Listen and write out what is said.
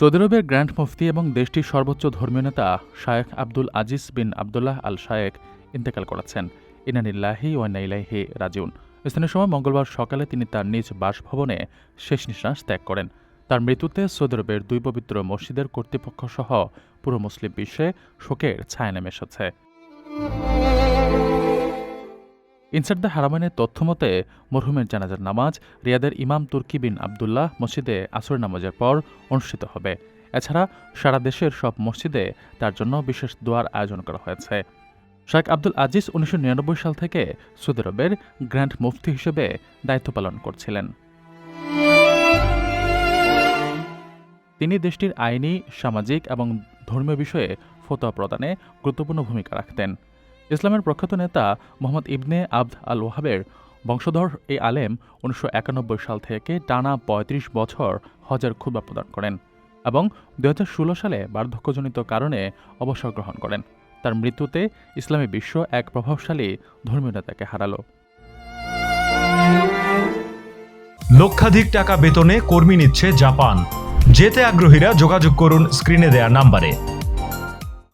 Saudi আরবের grand মুফতি এবং দেশটির সর্বোচ্চ ধর্মীয় নেতা শায়েখ আব্দুল আজিজ বিন আবদুল্লাহ আল শায়েক ইন্তেকাল করেছেন। ইনানিল্লাহি ওয়াইনাইলাহি রাজিউন। স্থানীয় সময় মঙ্গলবার সকালে তিনি তার নিজ বাসভবনে শেষ নিঃশ্বাস ত্যাগ করেন। তার মৃত্যুতে সৌদি আরবের দুই পবিত্র মসজিদের কর্তৃপক্ষ সহ পুরো মুসলিম বিশ্বে শোকের ছায়া নেমে এসেছে। ইনসার দ্য হারামাইনের তথ্যমতে মরহুমের জানাজার নামাজ, রিয়াদের ইমাম তুর্কি বিন আবদুল্লাহ মসজিদে আসর নামাজের পর অনুষ্ঠিত হবে। এছাড়া সারা দেশের সব মসজিদে তার জন্য বিশেষ দোয়ার আয়োজন করা হয়েছে। শেখ আব্দুল আজিজ উনিশশো নিরানব্বই সাল থেকে সৌদি আরবের গ্র্যান্ড মুফতি হিসেবে দায়িত্ব পালন করছিলেন। তিনি দেশটির আইনি, সামাজিক এবং ধর্মীয় বিষয়ে ফতোয়া প্রদানে গুরুত্বপূর্ণ ভূমিকা রাখতেন। ইসলামের প্রখ্যাত নেতা মোহাম্মদ ইবনে আবদ আল ওয়াহাবের বংশধর এই আলেম উনিশশো একানব্বই সাল থেকে টানা ৩৫ বছর হজের খুতবা প্রদান করেন এবং দু হাজার ষোলো সালে বার্ধক্যজনিত কারণে অবসর গ্রহণ করেন। তার মৃত্যুতে ইসলামী বিশ্ব এক প্রভাবশালী ধর্মীয় নেতাকে হারালো। লক্ষাধিক টাকা বেতনে কর্মী নিচ্ছে জাপান। যেতে আগ্রহীরা যোগাযোগ করুন স্ক্রিনে দেয়া নাম্বারে।